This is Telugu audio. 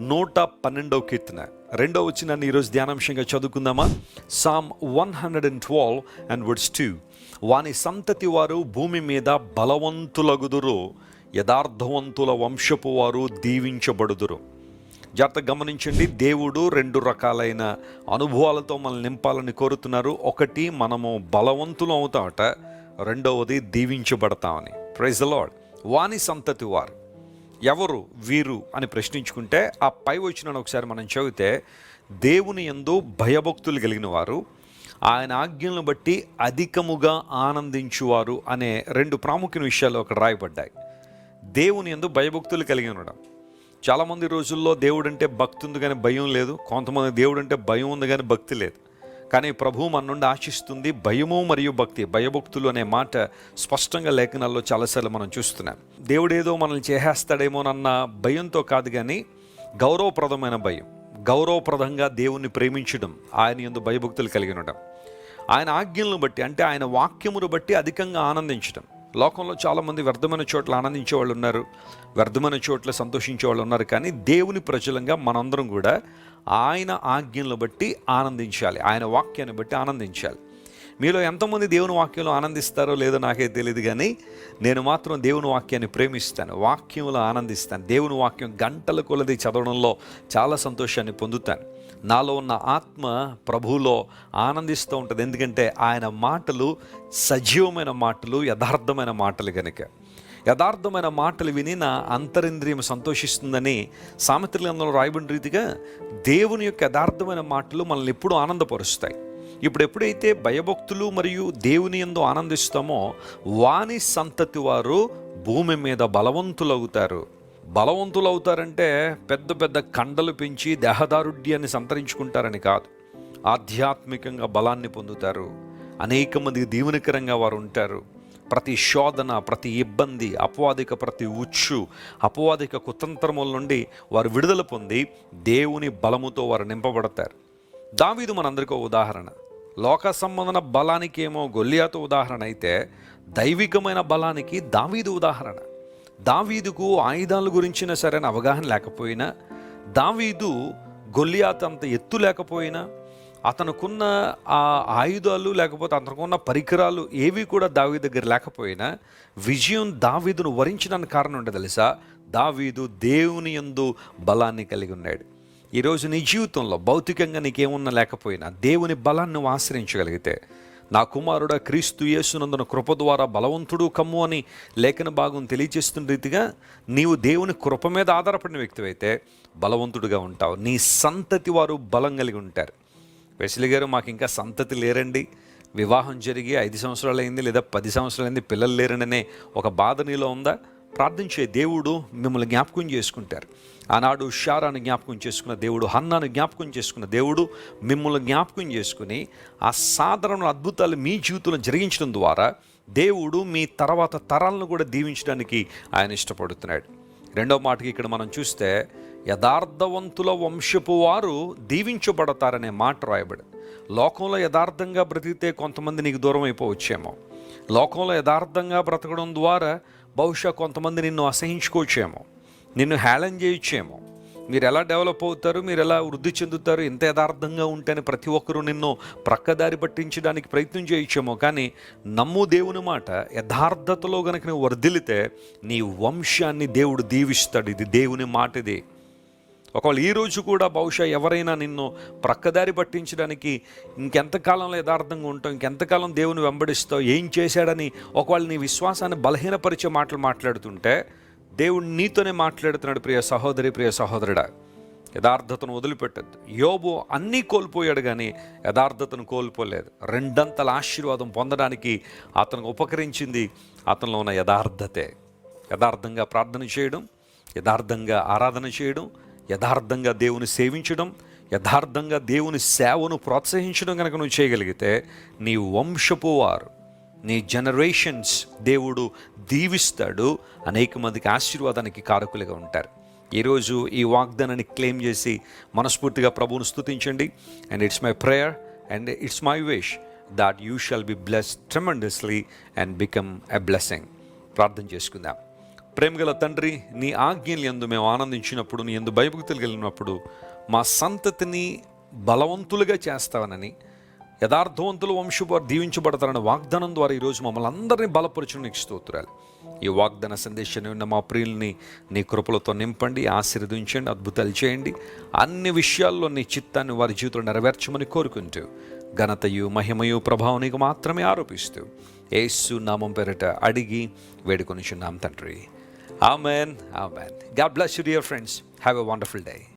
నూట పన్నెండవ కీర్తన. రెండవ వచ్చిన ఈరోజు ధ్యానాంశంగా చదువుకుందామా? Psalm one hundred and twelve and words two వాని సంతతి వారు భూమి మీద బలవంతులగుదురు యథార్థవంతుల వంశపు వారు దీవించబడుదురు. జాగ్రత్త గమనించండి దేవుడు రెండు రకాలైన అనుభవాలతో మనల్ని నింపాలని కోరుతున్నారు. ఒకటి మనము బలవంతులు అవుతామట. రెండవది దీవించబడతామని. ప్రైజ్ లార్డ్ వాని సంతతి వారు ఎవరు వీరు అని ప్రశ్నించుకుంటే ఆ పై వచ్చిన ఒకసారి మనం చదివితే దేవుని ఎందు భయభక్తులు కలిగిన వారు ఆయన ఆజ్ఞలను బట్టి అధికముగా ఆనందించువారు అనే రెండు ప్రాముఖ్య విషయాలు అక్కడ రాయబడ్డాయి. దేవుని ఎందు భయభక్తులు కలిగి ఉండడం చాలామంది రోజుల్లో దేవుడంటే భక్తి ఉంది కానీ భయం లేదు. కొంతమంది దేవుడంటే భయం ఉంది కానీ భక్తి లేదు. కానీ ప్రభువు మన నుండి ఆశిస్తుంది భయము మరియు భక్తి భయభక్తులు అనే మాట స్పష్టంగా లేఖనాల్లో చాలాసార్లు మనం చూస్తున్నాం. దేవుడేదో మనల్ని చేసేస్తాడేమోనన్న భయంతో కాదు కానీ గౌరవప్రదమైన భయం. గౌరవప్రదంగా దేవుణ్ణి ప్రేమించడం ఆయన ఎందు భయభక్తులు కలిగి ఉండడం ఆయన ఆజ్ఞలను బట్టి అంటే ఆయన వాక్యమును బట్టి అధికంగా ఆనందించడం. లోకంలో చాలామంది వ్యర్థమైన చోట్ల ఆనందించే వాళ్ళు ఉన్నారు వ్యర్థమైన చోట్ల సంతోషించే వాళ్ళు ఉన్నారు కానీ దేవుని ప్రజలంగా మనందరం కూడా ఆయన ఆజ్ఞలను బట్టి ఆనందించాలి ఆయన వాక్యాన్ని బట్టి ఆనందించాలి. మీలో ఎంతమంది దేవుని వాక్యంలో ఆనందిస్తారో లేదో నాకే తెలియదు కానీ నేను మాత్రం దేవుని వాక్యాన్ని ప్రేమిస్తాను వాక్యంలో ఆనందిస్తాను దేవుని వాక్యం గంటల కొలది చదవడంలో చాలా సంతోషాన్ని పొందుతాను. నాలో ఉన్న ఆత్మ ప్రభువులో ఆనందిస్తూ ఉంటుంది. ఎందుకంటే ఆయన మాటలు సజీవమైన మాటలు యథార్థమైన మాటలు కనుక యథార్థమైన మాటలు విని నా అంతరింద్రియం సంతోషిస్తుందని సామెత్రులందరూ రాయబడిన రీతిగా దేవుని యొక్క యథార్థమైన మాటలు మనల్ని ఎప్పుడూ ఆనందపరుస్తాయి. ఇప్పుడు ఎప్పుడైతే భయభక్తులు మరియు దేవుని ఎందు ఆనందిస్తామో వాణి సంతతి వారు భూమి మీద బలవంతులవుతారు. బలవంతులు అవుతారంటే పెద్ద పెద్ద కండలు పెంచి దేహదారుడ్యాన్ని సంతరించుకుంటారని కాదు. ఆధ్యాత్మికంగా బలాన్ని పొందుతారు. అనేక మందికి దీవెనకరంగా వారు ఉంటారు. ప్రతి శోధన ప్రతి ఇబ్బంది అపవాదిక ప్రతి ఉచ్చు అపవాదిక కుతంత్రముల నుండి వారు విడుదల పొంది దేవుని బలముతో వారు నింపబడతారు. దావీదు మనందరికీ ఉదాహరణ. లోక సంబంధన బలానికి ఏమో గొల్లియాతో ఉదాహరణ అయితే దైవికమైన బలానికి దావీదు ఉదాహరణ. దావీదుకు ఆయుధాల గురించిన సరైన అవగాహన లేకపోయినా దావీదు గొల్లియాత్ అంత ఎత్తు లేకపోయినా అతనుకున్న ఆ ఆయుధాలు లేకపోతే అతనుకున్న పరికరాలు ఏవి కూడా దావీ దగ్గర లేకపోయినా విజయం దావీదును వరించడానికి కారణం ఉంటే తెలుసా? దావీదు దేవుని యందు బలాన్ని కలిగి ఉన్నాడు. ఈరోజు నీ జీవితంలో భౌతికంగా నీకేమున్నా లేకపోయినా దేవుని బలాన్ని ఆశ్రయించగలిగితే నా కుమారుడ క్రీస్తు యేసునందున కృప ద్వారా బలవంతుడు కమ్ము అని లేఖన భాగం తెలియజేస్తున్న రీతిగా నీవు దేవుని కృప మీద ఆధారపడిన వ్యక్తివైతే బలవంతుడుగా ఉంటావు. నీ సంతతి వారు బలం కలిగి ఉంటారు. వెసిలి గారు మాకు ఇంకా సంతతి లేరండి. వివాహం జరిగి ఐదు సంవత్సరాలు అయింది లేదా పది సంవత్సరాలు అయింది పిల్లలు లేరననే అనే ఒక బాధ నీలో ఉందా? ప్రార్థించే దేవుడు మిమ్మల్ని జ్ఞాపకం చేసుకుంటారు. ఆనాడు షారాను జ్ఞాపకం చేసుకున్న దేవుడు హన్నాను జ్ఞాపకం చేసుకున్న దేవుడు మిమ్మల్ని జ్ఞాపకం చేసుకుని ఆ సాధారణ అద్భుతాలు మీ జీవితంలో జరిగించడం ద్వారా దేవుడు మీ తర్వాత తరాలను కూడా దీవించడానికి ఆయన ఇష్టపడుతున్నాడు. రెండవ మాటకి ఇక్కడ మనం చూస్తే యథార్థవంతుల వంశపు వారు దీవించబడతారనే మాట రాయబడి లోకంలో యథార్థంగా బ్రతికితే కొంతమంది నీకు దూరం అయిపోవచ్చేమో. లోకంలో యథార్థంగా బ్రతకడం ద్వారా బహుశా కొంతమంది నిన్ను అసహించుకోవచ్చేమో నిన్ను హేళన చేయొచ్చేమో. మీరు ఎలా డెవలప్ అవుతారు మీరు ఎలా వృద్ధి చెందుతారు ఎంత యథార్థంగా ఉంటేనే ప్రతి ఒక్కరూ నిన్ను ప్రక్కదారి పట్టించడానికి ప్రయత్నం చేయొచ్చేమో. కానీ నమ్ము దేవుని మాట యథార్థతలో గనక నువ్వు వర్ధిలితే నీ వంశాన్ని దేవుడు దీవిస్తాడు. ఇది దేవుని మాట ఇది ఒకవేళ ఈరోజు కూడా బహుశా ఎవరైనా నిన్ను ప్రక్కదారి పట్టించడానికి ఇంకెంతకాలంలో యథార్థంగా ఉంటావు ఇంకెంతకాలం దేవుని వెంబడిస్తావు ఏం చేశాడని ఒకవేళ నీ విశ్వాసాన్ని బలహీనపరిచే మాటలు మాట్లాడుతుంటే దేవుడు నీతోనే మాట్లాడుతున్నాడు ప్రియ సహోదరి ప్రియ సహోదరుడా. యథార్థతను వదిలిపెట్టద్దు. యోబు అన్నీ కోల్పోయాడు కానీ యథార్థతను కోల్పోలేదు. రెండంతల ఆశీర్వాదం పొందడానికి అతనికి ఉపకరించింది అతనిలో ఉన్న యథార్థతే. యథార్థంగా ప్రార్థన చేయడం యథార్థంగా ఆరాధన చేయడం యథార్థంగా దేవుని సేవించడం యథార్థంగా దేవుని సేవను ప్రోత్సహించడం కనుక నువ్వు చేయగలిగితే నీ వంశపు వారు నీ జనరేషన్స్ దేవుడు దీవిస్తాడు అనేక మందికి ఆశీర్వాదానికి కారకులుగా ఉంటారు. ఈరోజు ఈ వాగ్దానాన్ని క్లెయిమ్ చేసి మనస్ఫూర్తిగా ప్రభువును స్తుతించండి. And it's my prayer and it's my wish that you shall be bless tremendously and become a blessing ప్రార్థన చేసుకుందాం. ప్రేమగల తండ్రి నీ ఆజ్ఞలు ఎందు మేము ఆనందించినప్పుడు నీ ఎందు భయభక్తులు కలిగినప్పుడు మా సంతతిని బలవంతులుగా చేస్తావనని యథార్థవంతులు వంశపు దీవించబడతారని వాగ్దానం ద్వారా ఈరోజు మమ్మల్ని అందరినీ బలపరచుని నీకు స్తోత్రాలు. ఈ వాగ్దాన సందేశాన్ని ఉన్న మా ప్రియుల్ని నీ కృపలతో నింపండి ఆశీర్వదించండి అద్భుతాలు చేయండి. అన్ని విషయాల్లో నీ చిత్తాన్ని వారి జీవితంలో నెరవేర్చమని కోరుకుంటూ ఘనతయు మహిమయు ప్రభావం నీకు మాత్రమే ఆరోపిస్తూ ఏసు నామం పేరిట అడిగి వేడుకొని వేడుకొనిచున్నాం తండ్రి. Amen. Amen. God bless you, dear friends. Have a wonderful day.